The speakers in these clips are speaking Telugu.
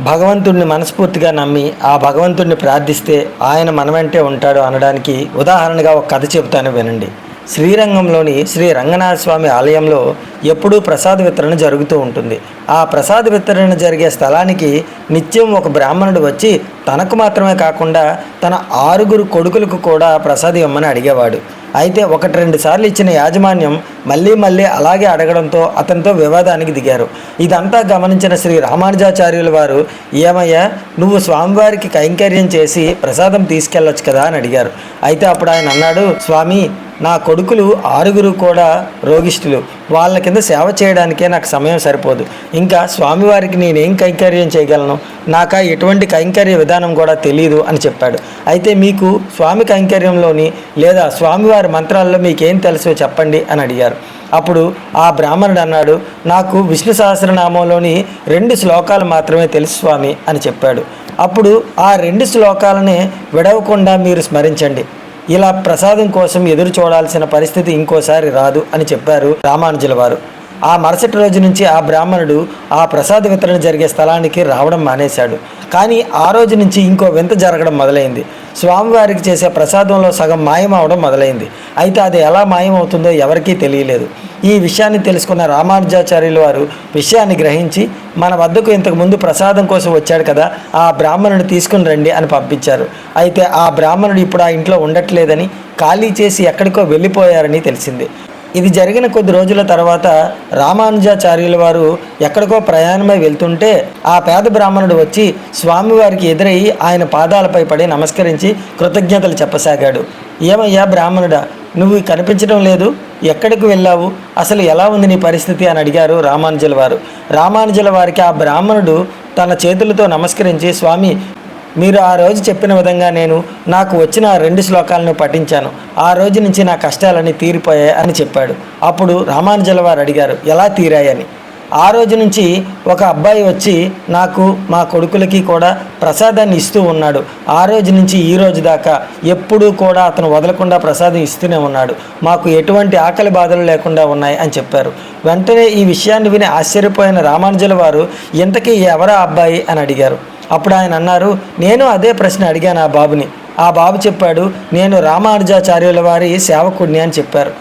భగవంతుడిని మనస్ఫూర్తిగా నమ్మి ఆ భగవంతుడిని ప్రార్థిస్తే ఆయన మన వెంటే ఉంటాడు అనడానికి ఉదాహరణగా ఒక కథ చెబుతాను వినండి. శ్రీరంగంలోని శ్రీ రంగనాథ స్వామి ఆలయంలో ఎప్పుడూ ప్రసాద వితరణ జరుగుతూ ఉంటుంది. ఆ ప్రసాద వితరణ జరిగే స్థలానికి నిత్యం ఒక బ్రాహ్మణుడు వచ్చి తనకు మాత్రమే కాకుండా తన ఆరుగురు కొడుకులకు కూడా ప్రసాదం ఇవ్వమని అడిగేవాడు. అయితే ఒకటి రెండు సార్లు ఇచ్చిన యాజమాన్యం మళ్ళీ మళ్ళీ అలాగే అడగడంతో అతనితో వివాదానికి దిగారు. ఇదంతా గమనించిన శ్రీ రామానుజాచార్యుల వారు ఏమయ్యా నువ్వు స్వామివారికి కైంకర్యం చేసి ప్రసాదం తీసుకెళ్ళొచ్చు కదా అని అడిగారు. అయితే అప్పుడు ఆయన అన్నాడు స్వామి నా కొడుకులు ఆరుగురు కూడా రోగిష్ఠులు. వాళ్ళ కింద సేవ చేయడానికే నాకు సమయం సరిపోదు. ఇంకా స్వామివారికి నేనేం కైంకర్యం చేయగలను? నాకు ఎటువంటి కైంకర్య విధానం కూడా తెలియదు అని చెప్పాడు. అయితే మీకు స్వామి కైంకర్యంలోని లేదా స్వామివారి మంత్రాల్లో మీకేం తెలుసో చెప్పండి అని అడిగారు. అప్పుడు ఆ బ్రాహ్మణుడు అన్నాడు నాకు విష్ణు సహస్రనామంలోని రెండు శ్లోకాలు మాత్రమే తెలుసు స్వామి అని చెప్పాడు. అప్పుడు ఆ రెండు శ్లోకాలని విడవకుండా మీరు స్మరించండి. ఇలా ప్రసాదం కోసం ఎదురు చూడాల్సిన పరిస్థితి ఇంకోసారి రాదు అని చెప్పారు రామానుజుల వారు. ఆ మరుసటి రోజు నుంచి ఆ బ్రాహ్మణుడు ఆ ప్రసాద వితరణ జరిగే స్థలానికి రావడం మానేశాడు. కానీ ఆ రోజు నుంచి ఇంకో వింత జరగడం మొదలైంది. స్వామివారికి చేసే ప్రసాదంలో సగం మాయం అవడం మొదలైంది. అయితే అది ఎలా మాయమవుతుందో ఎవరికీ తెలియలేదు. ఈ విషయాన్ని తెలుసుకున్న రామానుజాచార్యుల వారు విషయాన్ని గ్రహించి మన వద్దకు ఇంతకుముందు ప్రసాదం కోసం వచ్చాడు కదా ఆ బ్రాహ్మణుడు తీసుకుని రండి అని పంపించారు. అయితే ఆ బ్రాహ్మణుడు ఇప్పుడు ఆ ఇంట్లో ఉండట్లేదని ఖాళీ చేసి ఎక్కడికో వెళ్ళిపోయారని తెలిసింది. ఇది జరిగిన కొద్ది రోజుల తర్వాత రామానుజాచార్యుల వారు ఎక్కడికో ప్రయాణమై వెళ్తుంటే ఆ పేద బ్రాహ్మణుడు వచ్చి స్వామివారికి ఎదురై ఆయన పాదాలపై పడి నమస్కరించి కృతజ్ఞతలు చెప్పసాగాడు. ఏమయ్యా బ్రాహ్మణుడా నువ్వు కనిపించడం లేదు? ఎక్కడికి వెళ్ళావు? అసలు ఎలా ఉంది నీ పరిస్థితి? అని అడిగారు రామానుజుల వారు. రామానుజుల వారికి ఆ బ్రాహ్మణుడు తన చేతులతో నమస్కరించి స్వామి మీరు ఆ రోజు చెప్పిన విధంగా నేను నాకు వచ్చిన రెండు శ్లోకాలను పఠించాను. ఆ రోజు నుంచి నా కష్టాలన్నీ తీరిపోయాయి అని చెప్పాడు. అప్పుడు రామానుజుల వారు అడిగారు ఎలా తీరాయని? ఆ రోజు నుంచి ఒక అబ్బాయి వచ్చి నాకు మా కొడుకులకి కూడా ప్రసాదాన్ని ఇస్తూ ఉన్నాడు. ఆ రోజు నుంచి ఈ రోజు దాకా ఎప్పుడూ కూడా అతను వదలకుండా ప్రసాదం ఇస్తూనే ఉన్నాడు. మాకు ఎటువంటి ఆకలి బాధలు లేకుండా ఉన్నాయి అని చెప్పారు. వెంటనే ఈ విషయాన్ని విని ఆశ్చర్యపోయిన రామానుజుల వారు ఇంతకీ ఎవరా అబ్బాయి? అని అడిగారు. అప్పుడు ఆయన అన్నారు నేను అదే ప్రశ్న అడిగాను ఆ బాబుని. ఆ బాబు చెప్పాడు నేను రామానుజాచార్యుల వారి సేవకుడిని అని చెప్పారు.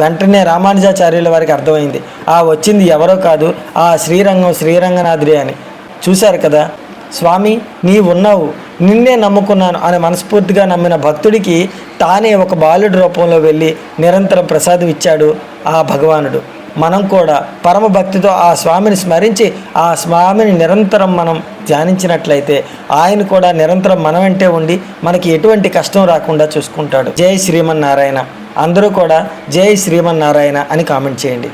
వెంటనే రామానుజాచార్యుల వారికి అర్థమైంది ఆ వచ్చింది ఎవరో కాదు ఆ శ్రీరంగం శ్రీరంగనాథుడే అని. చూశారు కదా? స్వామి నీ ఉన్నావు నిన్నే నమ్ముకున్నాను అని మనస్ఫూర్తిగా నమ్మిన భక్తుడికి తానే ఒక బాలుడి రూపంలో వెళ్ళి నిరంతరం ప్రసాదం ఇచ్చాడు ఆ భగవానుడు. మనం కూడా పరమ భక్తితో ఆ స్వామిని స్మరించి ఆ స్వామిని నిరంతరం మనం ధ్యానించినట్లయితే ఆయన కూడా నిరంతరం మన వెంటే ఉండి మనకి ఎటువంటి కష్టం రాకుండా చూసుకుంటాడు. జై శ్రీమన్నారాయణ. అందరూ కూడా జై శ్రీమన్నారాయణ అని కామెంట్ చేయండి.